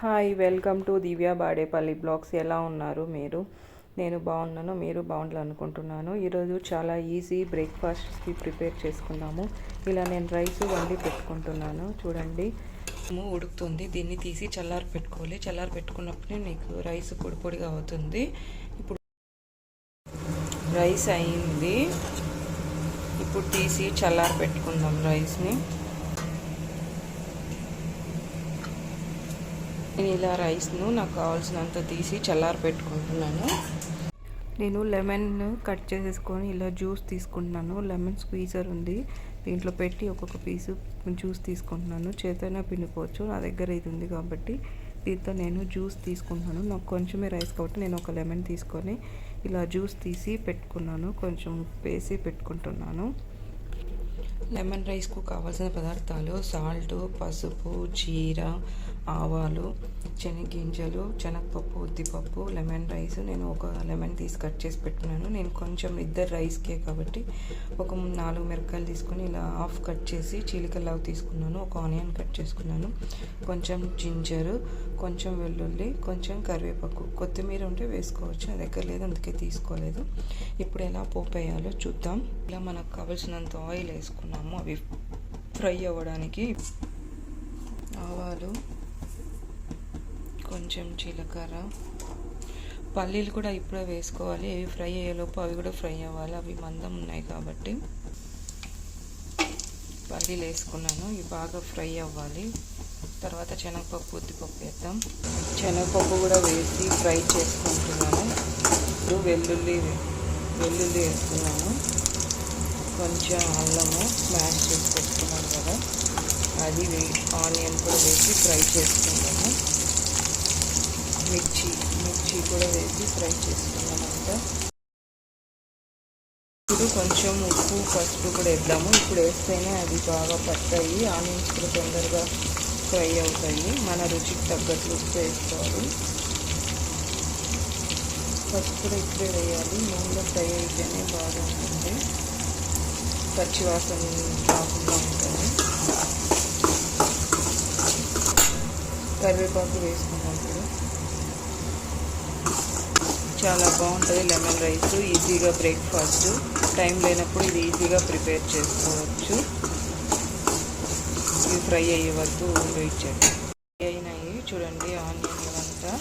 Hi welcome to Divya Badepalli blogs. ఎలా ఉన్నారు మీరు? నేను బాగున్నాను మీరు బాగుండాలనుకుంటున్నాను ఈరోజు చాలా ఈజీ బ్రేక్ఫాస్ట్కి ప్రిపేర్ చేసుకున్నాము ఇలా నేను రైస్ వండి పెట్టుకుంటున్నాను. చూడండి. ఉడుకుతుంది. దీన్ని తీసి చల్లారి పెట్టుకోవాలి. చల్లారి పెట్టుకున్నప్పుడే నీకు రైస్ పొడి పొడిగా అవుతుంది. ఇప్పుడు రైస్ అయింది. ఇప్పుడు తీసి చల్లారి పెట్టుకుందాం రైస్ని. నేను ఇలా రైస్ను నాకు కావాల్సినంత తీసి చల్లారి పెట్టుకుంటున్నాను. నేను లెమన్ కట్ చేసేసుకొని ఇలా జ్యూస్ తీసుకుంటున్నాను. లెమన్ స్క్వీజర్ ఉంది. దీంట్లో పెట్టి ఒక్కొక్క పీసు జ్యూస్ తీసుకుంటున్నాను. చేతైనా పిండుకోవచ్చు. నా దగ్గర ఇది ఉంది కాబట్టి దీంతో నేను జ్యూస్ తీసుకుంటున్నాను. నాకు కొంచెమే రైస్ కాబట్టి నేను ఒక లెమన్ తీసుకొని ఇలా జ్యూస్ తీసి పెట్టుకున్నాను. కొంచెం వేసి పెట్టుకుంటున్నాను. లెమన్ రైస్కు కావాల్సిన పదార్థాలు సాల్ట్ పసుపు జీర ఆవాలు శనగింజలు శనగపప్పు ఉద్దిపప్పు లెమన్ రైస్. నేను ఒక లెమన్ తీసి కట్ చేసి పెట్టుకున్నాను నేను కొంచెం ఇద్దరు రైస్కే కాబట్టి ఒక నాలుగు మిరకాయలు తీసుకొని ఇలా హాఫ్ కట్ చేసి చీలికల్లాగా తీసుకున్నాను. ఒక ఆనియన్ కట్ చేసుకున్నాను. కొంచెం జింజరు కొంచెం వెల్లుల్లి కొంచెం కరివేపాకు. కొత్తిమీర ఉంటే వేసుకోవచ్చు. నా దగ్గర లేదు అందుకే తీసుకోలేదు. ఇప్పుడు ఎలా పోపు వేయాలో చూద్దాం. ఇలా మనకు కావాల్సినంత ఆయిల్ వేసుకున్నాము అవి ఫ్రై అవ్వడానికి ఆవాలు కొంచెం జీలకర్ర పల్లీలు కూడా ఇప్పుడే వేసుకోవాలి. అవి ఫ్రై అయ్యేలోపు అవి కూడా ఫ్రై అవ్వాలి. అవి మందం ఉన్నాయి కాబట్టి పల్లీలు వేసుకున్నాను. ఇవి బాగా ఫ్రై అవ్వాలి. తర్వాత శనగపప్పు ఉద్దిపప్పు వేద్దాం. శనగపప్పు కూడా వేసి ఫ్రై చేసుకుంటున్నాను. ఇప్పుడు వెల్లుల్లి వెల్లుల్లి వేసుకున్నాను. కొంచెం అల్లము స్మాష్ చేసి పెట్టుకున్నాను కదా. అది ఆనియన్ కూడా వేసి ఫ్రై చేసుకున్నాము. మిర్చి మిర్చి కూడా వేసి ఫ్రై చేసుకున్నామంట ఇప్పుడు కొంచెం ఉప్పు పసుపు కూడా వేద్దాము. ఇప్పుడు వేస్తేనే అది బాగా పట్టాయి ఆనియన్స్ కూడా తొందరగా ఫ్రై అవుతాయి. మన రుచికి తగ్గట్లు ఉప్పు వేసుకోవాలి. పసుపు కూడా ఇప్పుడే వేయాలి. నూనెలో ఫ్రై అయితేనే బాగా ఉంటుంది పచ్చివాసన రాకుండా ఉంటుంది. కరివేపాకు వేసుకున్నాం ఇప్పుడు. చాలా బాగుంటుంది లెమన్ రైస్ ఈజీగా బ్రేక్ఫాస్ట్. టైం లేనప్పుడు ఇది ఈజీగా ప్రిపేర్ చేసుకోవచ్చు. ఇవి ఫ్రై అయ్యే వరకు వెయిట్ చేయండి. ఫ్రై అయినాయి. చూడండి ఆనియన్ అంతా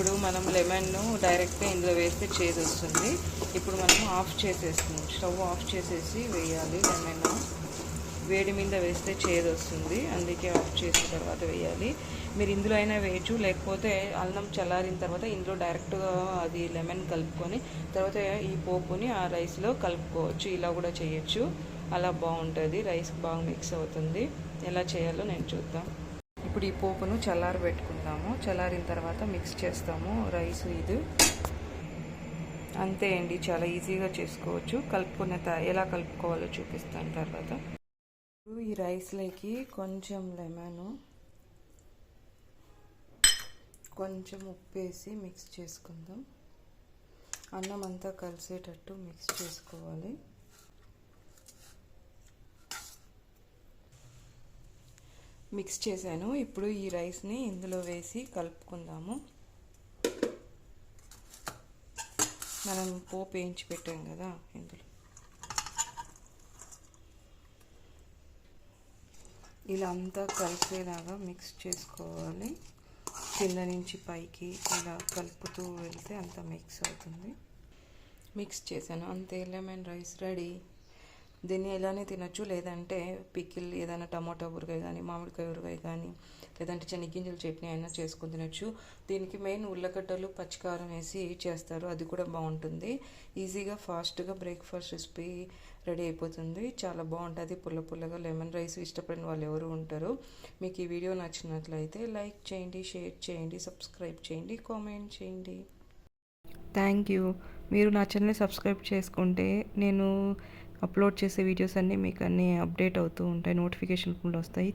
ఇప్పుడు మనం లెమన్ను డైరెక్ట్గా ఇందులో వేస్తే చేదు వస్తుంది. ఇప్పుడు మనం ఆఫ్ చేసేస్తున్నాం. స్టవ్ ఆఫ్ చేసేసి వేయాలి లెమన్. వేడి మీద వేస్తే చేదు వస్తుంది. అందుకే ఆఫ్ చేసిన తర్వాత వేయాలి. మీరు ఇందులో అయినా వేయచ్చు. లేకపోతే అల్లం చల్లారిన తర్వాత ఇందులో డైరెక్ట్గా అది లెమన్ కలుపుకొని తర్వాత ఈ పోపుని ఆ రైస్లో కలుపుకోవచ్చు. ఇలా కూడా చేయొచ్చు. అలా బాగుంటుంది. రైస్ బాగా మిక్స్ అవుతుంది. ఎలా చేయాలో నేను చూద్దాం. ఇప్పుడు ఈ పోపును చల్లారి పెట్టుకుందాము. చల్లారిన తర్వాత మిక్స్ చేస్తాము. రైస్ ఇది. అంతే అండి చాలా ఈజీగా చేసుకోవచ్చు. కలుపుకున్న ఎలా కలుపుకోవాలో చూపిస్తాను తర్వాత. ఈ రైస్లోకి కొంచెం లెమన్ కొంచెం ఉప్పు వేసి మిక్స్ చేసుకుందాం. అన్నం అంతా కలిసేటట్టు మిక్స్ చేసుకోవాలి. మిక్స్ చేశాను. ఇప్పుడు ఈ రైస్ని ఇందులో వేసి కలుపుకుందాము. మనం పోపు వేయించి పెట్టాం కదా ఇందులో. ఇలా అంతా కలిసేలాగా మిక్స్ చేసుకోవాలి. కింద నుంచి పైకి ఇలా కలుపుతూ వెళ్తే అంతా మిక్స్ అవుతుంది. మిక్స్ చేశాను. అంతే లెమన్ రైస్ రెడీ. దీన్ని ఎలానే తినొచ్చు లేదంటే పికిల్ ఏదైనా టమాటా ఊరగాయ కానీ మామిడికాయ ఊరగాయ కానీ లేదంటే చెనిగింజల చట్నీ అయినా చేసుకుని తినొచ్చు. దీనికి మెయిన్ ఉల్లగడ్డలు పచ్చికారం వేసి చేస్తారు. అది కూడా బాగుంటుంది. ఈజీగా ఫాస్ట్గా బ్రేక్ఫాస్ట్ రెసిపీ రెడీ అయిపోతుంది. చాలా బాగుంటుంది. పుల్ల పుల్లగా లెమన్ రైస్ ఇష్టపడిన వాళ్ళు ఎవరు ఉంటారు. మీకు ఈ వీడియో నచ్చినట్లయితే లైక్ చేయండి షేర్ చేయండి సబ్స్క్రైబ్ చేయండి కామెంట్ చేయండి. Thank you. మీరు నా ఛానల్ సబ్స్క్రైబ్ చేసుకుంటే నేను అప్లోడ్ చేసే వీడియోస్ అన్నీ మీకు అన్నీ అప్డేట్ అవుతూ ఉంటాయి. నోటిఫికేషన్ కూడా వస్తాయి.